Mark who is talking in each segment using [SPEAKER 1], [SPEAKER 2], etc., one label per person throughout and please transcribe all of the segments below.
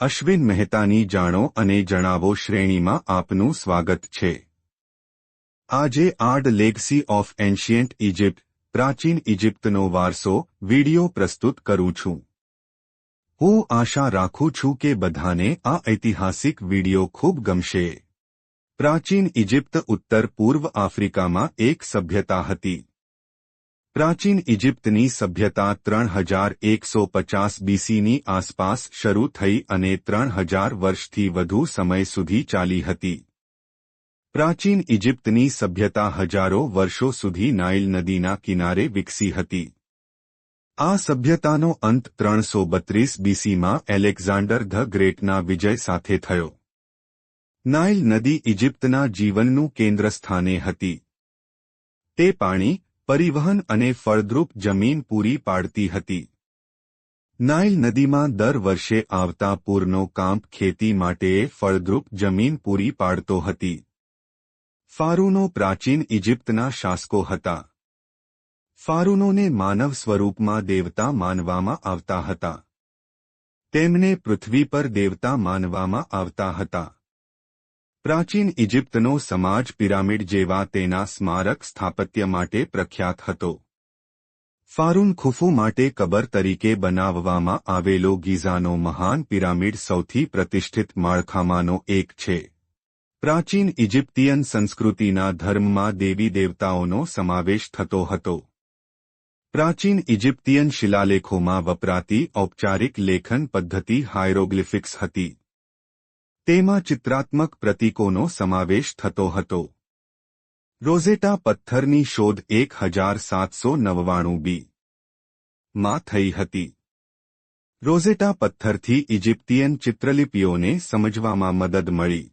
[SPEAKER 1] અશ્વિન મહેતાની જાણો અને જણાવો શ્રેણીમાં આપનું સ્વાગત છે. આજે art legacy of ancient Egypt, પ્રાચીન ઇજિપ્તનો વારસો વિડિયો પ્રસ્તુત કરું છું. હું આશા રાખું છું કે બધાને આ ઐતિહાસિક વિડિયો ખૂબ ગમશે. પ્રાચીન ઇજિપ્ત ઉત્તર પૂર્વ આફ્રિકામાં એક સભ્યતા હતી. પ્રાચીન ઇજિપ્તની સભ્યતા ત્રણ હજાર એકસો પચાસ બીસીની આસપાસ શરૂ થઈ અને ત્રણ હજાર વર્ષથી વધુ સમય સુધી ચાલી હતી. પ્રાચીન ઇજિપ્તની સભ્યતા હજારો વર્ષો સુધી નાઇલ નદીના કિનારે વિકસી હતી. આ સભ્યતાનો અંત ત્રણસો બત્રીસ બીસીમાં એલેક્ઝાન્ડર ધ ગ્રેટના વિજય સાથે થયો. નાઇલ નદી ઇજિપ્તના જીવનનું કેન્દ્ર સ્થાને હતી. તે પાણી પરિવહન અને ફળદ્રુપ જમીન પૂરી પાડતી હતી. નાઇલ નદીમાં દર વર્ષે આવતા પૂરનો કાંપ ખેતી માટે ફળદ્રુપ જમીન પૂરી પાડતો હતી. ફારૂનો પ્રાચીન ઇજિપ્તના શાસકો હતા. ફારૂનોને માનવ સ્વરૂપમાં દેવતા માનવામાં આવતા હતા. તેમને પૃથ્વી પર દેવતા માનવામાં આવતા હતા. પ્રાચીન ઇજિપ્તનો સમાજ પિરામિડ જેવા તેના સ્મારક સ્થાપત્ય માટે પ્રખ્યાત હતો. ફારૂન ખુફુ માટે કબર તરીકે બનાવવામાં આવેલો ગીઝાનો મહાન પિરામિડ સૌથી પ્રતિષ્ઠિત માળખામાંનો એક છે. પ્રાચીન ઇજિપ્તિયન સંસ્કૃતિના ધર્મમાં દેવી દેવતાઓનો સમાવેશ થતો હતો. પ્રાચીન ઇજિપ્તિયન શિલાલેખોમાં વપરાતી ઔપચારિક લેખન પદ્ધતિ હાયરોગ્લિફિક્સ હતી. તેમાં ચિત્રાત્મક પ્રતીકોનો સમાવેશ થતો હતો. રોઝેટા પથ્થરની શોધ એક હજાર સાતસો નવ્વાણું બી. માં થઈ હતી. રોઝેટા પથ્થરથી ઇજિપ્તિયન ચિત્રલિપિઓને સમજવામાં મદદ મળી.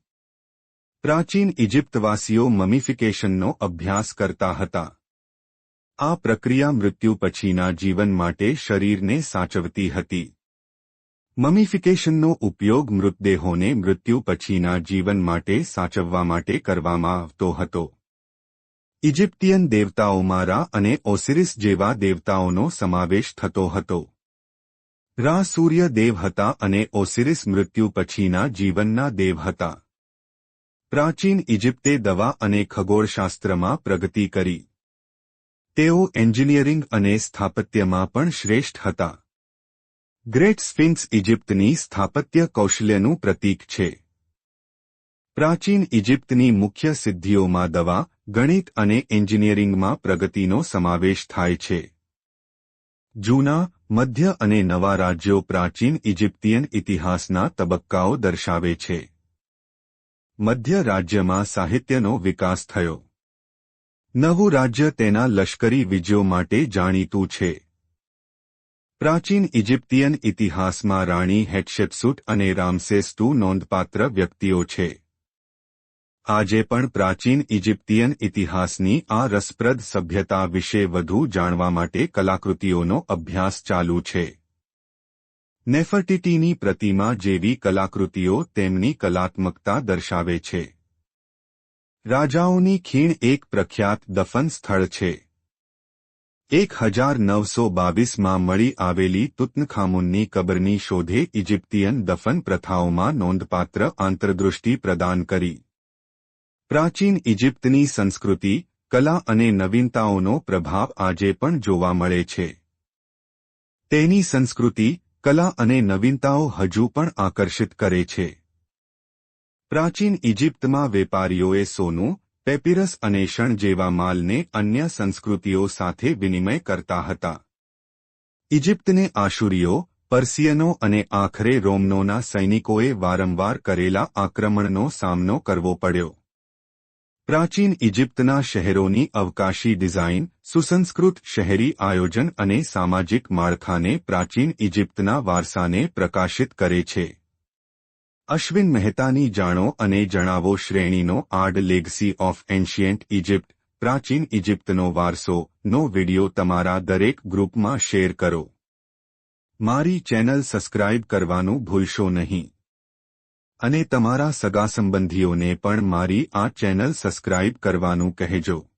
[SPEAKER 1] પ્રાચીન ઇજિપ્તવાસીઓ મમિફિકેશનનો અભ્યાસ કરતા હતા. આ પ્રક્રિયા મૃત્યુ પછીના જીવન માટે શરીરને સાચવતી હતી. મમિફિકેશનનો ઉપયોગ મૃતદેહોને મૃત્યુ પછીના જીવન માટે સાચવવા માટે કરવામાં આવતો હતો. ઇજિપ્તિયન દેવતાઓમાં રા અને ઓસિરિસ જેવા દેવતાઓનો સમાવેશ થતો હતો. રા સૂર્ય દેવ હતા અને ઓસિરિસ મૃત્યુ પછીના જીવનના દેવ હતા. પ્રાચીન ઇજિપ્તે દવા અને ખગોળશાસ્ત્રમાં પ્રગતિ કરી. તેઓ એન્જિનિયરિંગ અને સ્થાપત્યમાં પણ શ્રેષ્ઠ હતા. ગ્રેટ સ્ફિન્ક્સ ઇજિપ્તની સ્થાપત્ય કૌશલ્યનું પ્રતીક છે. પ્રાચીન ઇજિપ્તની મુખ્ય સિદ્ધિઓમાં દવા, ગણિત અને એન્જિનિયરિંગમાં પ્રગતિનો સમાવેશ થાય છે. જૂના, મધ્ય અને નવા રાજ્યો પ્રાચીન ઇજિપ્તિયન ઇતિહાસના તબક્કાઓ દર્શાવે છે. મધ્ય રાજ્યમાં સાહિત્યનો વિકાસ થયો. નવું રાજ્ય તેના લશ્કરી વિજયો માટે જાણીતું છે. પ્રાચીન ઇજિપ્તિયન ઇતિહાસમાં રાણી હેટશેપ્સુટ અને રામસેસ ટુ નોંધપાત્ર વ્યક્તિઓ છે. આજે પણ પ્રાચીન ઇજિપ્તિયન ઇતિહાસની આ રસપ્રદ સભ્યતા વિશે વધુ જાણવા માટે કલાકૃતિઓનો અભ્યાસ ચાલુ છે. નેફર્ટિટીની પ્રતિમા જેવી કલાકૃતિઓ તેમની કલાત્મકતા દર્શાવે છે. રાજાઓની ખીણ એક પ્રખ્યાત દફન સ્થળ છે. એક હજાર નવસો બાવીસમાં મળી આવેલી તુતનખામુનની કબરની શોધે ઇજિપ્તિયન દફન પ્રથાઓમાં નોંધપાત્ર આંતરદૃષ્ટિ પ્રદાન કરી. પ્રાચીન ઇજિપ્તની સંસ્કૃતિ, કલા અને નવીનતાઓનો પ્રભાવ આજે પણ જોવા મળે છે. તેની સંસ્કૃતિ, કલા અને નવીનતાઓ હજુ પણ આકર્ષિત કરે છે. પ્રાચીન ઇજિપ્તમાં વેપારીઓએ સોનું પેપિરસ અને શણ જેવા માલને અન્ય સંસ્કૃતિઓ સાથે વિનિમય કરતા હતા. ઇજિપ્તને આશુરીઓ, પર્સિયનો અને આખરે રોમનોના સૈનિકોએ વારંવાર કરેલા આક્રમણનો સામનો કરવો પડ્યો. પ્રાચીન ઇજિપ્તના શહેરોની અવકાશી ડિઝાઇન, સુસંસ્કૃત શહેરી આયોજન અને સામાજિક માળખાને પ્રાચીન ઇજિપ્તના વારસાને પ્રકાશિત કરે છે. અશ્વિન મહેતાની જાણો અને જણાવો શ્રેણીનો art legacy of ancient Egypt પ્રાચીન ઇજિપ્તનો વારસો. નો વિડિયો તમારા દરેક ગ્રુપમાં શેર કરો. મારી ચેનલ સબસ્ક્રાઇબ કરવાનું ભૂલશો નહીં. અને તમારા સગા સંબંધીઓને પણ મારી આ ચેનલ સબસ્ક્રાઇબ કરવાનું કહેજો.